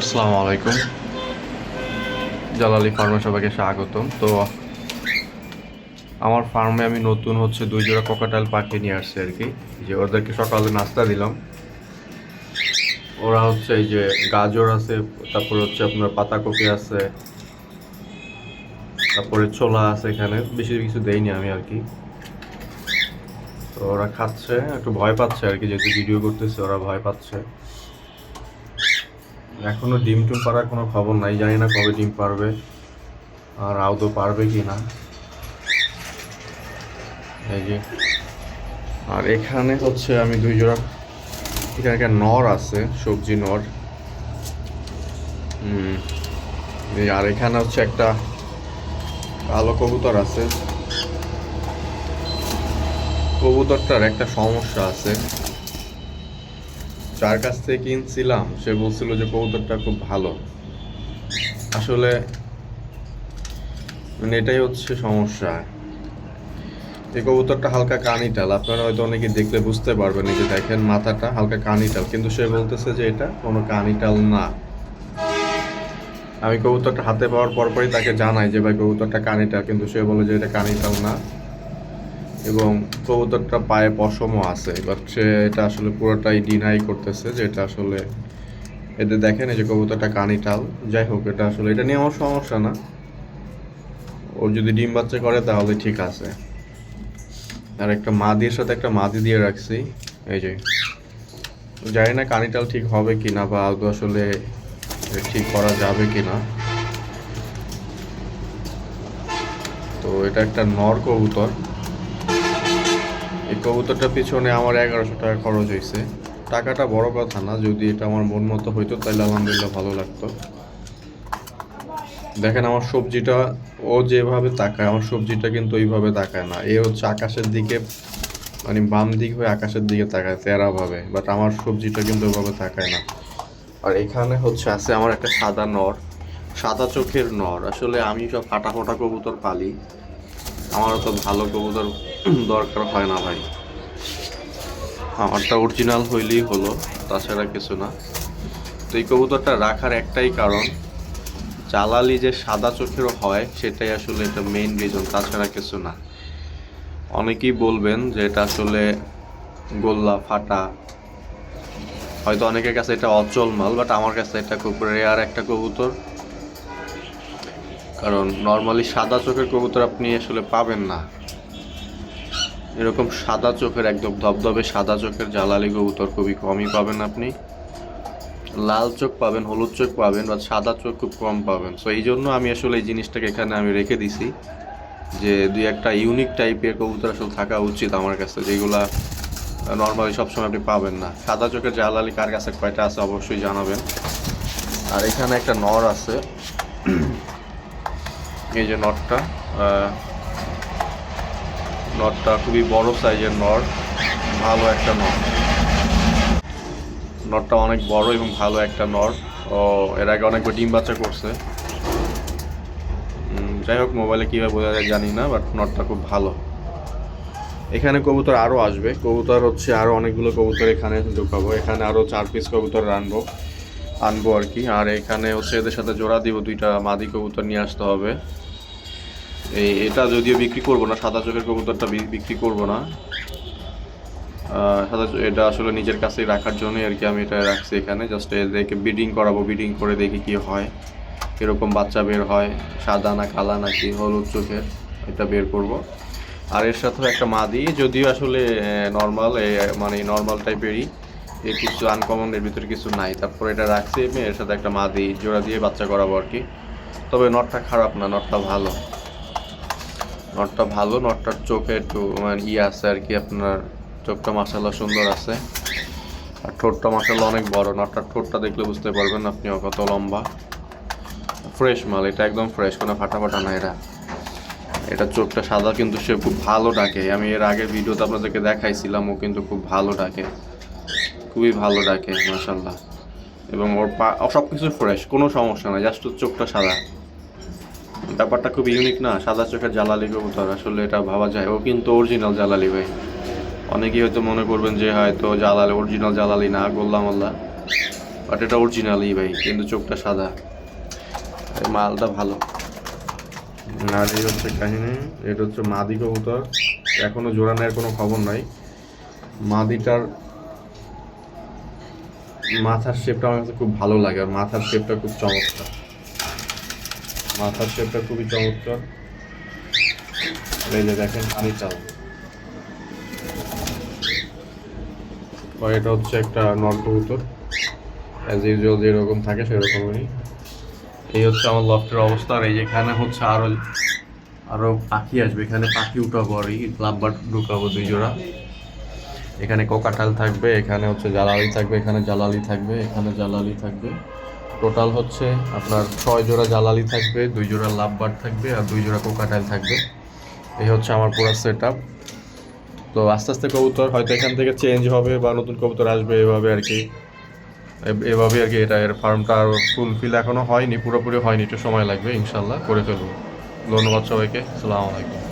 আসসালামু আলাইকুম। জালালি ফার্মে সবাইকে স্বাগতম। তো আমার ফার্মে আমি নতুন হচ্ছে দুই জোড়া কোকাটাইল পাখি নিয়ে আসছি আর কি। যে ওদেরকে সকালে নাস্তা দিলাম। ওরা হচ্ছে এই যে গাজর আছে, তারপরে হচ্ছে আপনার পাতাকপি আছে, তারপরে ছোলা আছে এখানে। বেশি কিছু দেইনি আমি আর কি। তো ওরা খাচ্ছে, একটু ভয় পাচ্ছে আর কি, যেহেতু ভিডিও করতেছে, ওরা ভয় পাচ্ছে। এখনও ডিম টিম পাড়ার কোনো খবর নাই, জানি না কবে ডিম পারবে আর আদৌ পারবে কি না। এই যে, আর এখানে হচ্ছে আমি দুই জোড়া, এখানে একটা নর আছে, সবজি নর। আর এখানে হচ্ছে একটা কালো কবুতর আছে। কবুতরটার একটা সমস্যা আছে। যার কাছ থেকে কিনছিলাম, সে বলছিল যে কবুতরটা খুব ভালো। আসলে মানে এটাই হচ্ছে সমস্যা। এই কবুতরটা হালকা কানিটাল। আপনারা হয়তো অনেকে দেখলে বুঝতে পারবেন যে দেখেন মাথাটা হালকা কানিটাল। কিন্তু সে বলতেছে যে এটা কোনো কানিটাল না। আমি কবুতরটা হাতে পাওয়ার পরপরই তাকে জানাই যে, ভাই, কবুতরটা কানিটাল। কিন্তু সে বলে যে, এটা কানিটাল না। এবং কবুতরটা পায়ে পশমও আছে। বাট সে এটা আসলে পুরোটাই ডিনাই করতেছে যে এটা আসলে এতে দেখেন এই যে কবুতরটা কানিটাল। যাই হোক, এটা আসলে এটা নিয়ে আমার সমস্যা না। ওর যদি ডিম বাচ্চা করে তাহলে ঠিক আছে। আর একটা মাদির সাথে একটা মাদি দিয়ে রাখছি। এই যে, জানি না কানিটাল ঠিক হবে কিনা বা আদৌ আসলে ঠিক করা যাবে কিনা। তো এটা একটা নর কবুতর। এই কবুতরটার পিছনে আমার এগারোশো টাকা খরচ হয়েছে। টাকাটা বড় কথা না, যদি এটা আমার মন মতো হইতো, তাহলে আলহামদুলিল্লাহ ভালো লাগতো। দেখেন আমার সবজিটা, ও যেভাবে তাকায়, আমার সবজিটা কিন্তু ওইভাবে তাকায় না। এ হচ্ছে আকাশের দিকে মানে বাম দিক হয়ে আকাশের দিকে তাকায় তেরাভাবে বাট আমার সবজিটা কিন্তু ওইভাবে তাকায় না। আর এখানে হচ্ছে আছে আমার একটা সাদা নর, সাদা চোখের নর। আসলে আমি সব ফাটা ফোটা কবুতর পালি। আমারও তো ভালো কবুতর দরকার হয় না ভাই। আমারটা অরিজিনাল হইলেই হলো, তাছাড়া কিছু না। তো এই কবুতরটা রাখার একটাই কারণ জালালি যে সাদা চোখেরও হয়, সেটাই আসলে এটা মেইন রিজন তাছাড়া কিছু না। অনেকেই বলবেন যে এটা আসলে গোল্লা, ফাটা। হয়তো অনেকের কাছে এটা অচল মাল বাট আমার কাছে এটা খুব রেয়ার একটা কবুতর। কারণ নর্মালি সাদা চোখের কবুতর আপনি আসলে পাবেন না। এরকম সাদা চোখের, একদম ধবধবে সাদা চোখের জ্বালালি কবুতর খুবই কমই পাবেন আপনি। লাল চোখ পাবেন, হলুদ চোখ পাবেন বা সাদা চোখ খুব কম পাবেন। সো এই জন্য আমি আসলে এই জিনিসটাকে এখানে আমি রেখে দিছি যে, দুই একটা ইউনিক টাইপের কবুতর আসলে থাকা উচিত আমার কাছে, যেগুলা নর্মালি সবসময় আপনি পাবেন না। সাদা চোখের জালালি কার কাছে কয়টা আছে অবশ্যই জানাবেন। আর এখানে একটা নর আছে। এই যে নটটা নটটা খুবই বড় সাইজের নট, ভালো একটা নট। নটটা অনেক বড় এবং ভালো একটা নট। ও, এর আগে অনেকবার ডিম বাচ্চা করছে। যাই হোক, মোবাইলে কীভাবে বোঝা যায় জানি না, বাট নটটা খুব ভালো। এখানে কবুতর আরও আসবে। কবুতর হচ্ছে আরও অনেকগুলো কবুতর এখানে ঢুকাবো। এখানে আরও চার পিস কবুতর আনব আনব আর কি। আর এখানে হচ্ছে এদের সাথে জোড়া দিব, দুইটা মাদি কবুতর নিয়ে আসতে হবে। এই, এটা যদিও বিক্রি করব না, সাদা চোখের কবুতরটা বিক্রি করব না। সাদা এটা আসলে নিজের কাছে রাখার জন্যই আর কি আমি এটা রাখছি এখানে। জাস্ট এদেরকে বিডিং করাবো বিডিং করে দেখি কি হয়। কীরকম বাচ্চা বের হয়, সাদা না কালা নাকি হলুদ চোখের, এটা বের করব। আর এর সাথেও একটা মাদি, যদিও আসলে নর্মাল মানে নর্মাল টাইপেরই এর কিছু আনকমন এর ভিতরে কিছু নাই। তারপর এটা রাখছি এর সাথে একটা মাদি, জোড়া দিয়ে বাচ্চা করাবো আর কি। তবে নটটা খারাপ না, নটটা ভালো। নটটা ভালো, নটটার চোখে একটু মানে ইয়ে আছে আর কি আপনার, চোখটা মাসাল্লাহ সুন্দর আছে। আর ঠোঁটটা মাসাল্লাহ অনেক বড়, নটটার ঠোঁটটা দেখলে বুঝতে পারবেন আপনি কত লম্বা। ফ্রেশ মাল, এটা একদম ফ্রেশ, কোনো ফাটা ফাটা না এটা। এটা চোখটা সাদা, কিন্তু সে খুব ভালো ডাকে। আমি এর আগের ভিডিওতে আপনাদেরকে দেখাইছিলাম, ও কিন্তু খুব ভালো ডাকে। খুবই ভালো ডাকে মাসাল্লাহ এবং ওর পা সব কিছু ফ্রেশ, কোনো সমস্যা নাই, জাস্ট ওর চোখটা সাদা। ব্যাপারটা খুব ইউনিক না, সাদা চোখের জালালি কবুতর, আসলে এটা ভাবা যায়। ও কিন্তু অরিজিনাল জালালি ভাই। অনেকেই হয়তো মনে করবেন যে হয়তো জালালি অরিজিনাল জালালি না গোল্লা মোল্লা বাট এটা অরিজিনালই ভাই, কিন্তু চোখটা সাদা। মালটা ভালো। আর এই হচ্ছে কাহিনী, এটা হচ্ছে মাদি কবুতর। এখনও জোড়া নেওয়ার কোনো খবর নাই। মাদিটার মাথার শেপটা আমার কাছে খুব ভালো লাগে, আর মাথার শেপটা খুব চমৎকার। মাথার শেপটা খুবই চমৎকার। এই দেখেন পানি চাল এটা হচ্ছে একটা নট কবুতর। অ্যাজ ইউজুয়াল যেরকম থাকে, সেরকমই। এই হচ্ছে আমার লফটের অবস্থা। আর এই যেখানে হচ্ছে আরও আরও পাখি আসবে। এখানে পাখি উঠাবো আর এই লাভবার ঢুকাবো দুই জোড়া। এখানে কোকাটাল থাকবে, এখানে হচ্ছে জালালি থাকবে, এখানে জালালি থাকবে, এখানে জালালি থাকবে। টোটাল হচ্ছে আপনার ছয় জোড়া জালালি থাকবে, দুই জোড়া লাভবার থাকবে আর দুই জোড়া কোকাটাইল থাকবে। এই হচ্ছে আমার পুরো সেট আপ তো আস্তে আস্তে কবুতর হয়তো এখান থেকে চেঞ্জ হবে বা নতুন কবুতর আসবে এভাবে আর কি। এভাবে আর কি এটা এর ফার্মটা আর ফুলফিল এখনও হয়নি, পুরোপুরি হয়নি, একটু সময় লাগবে ইনশাল্লাহ করে ফেলব। ধন্যবাদ সবাইকে, আসসালামু আলাইকুম।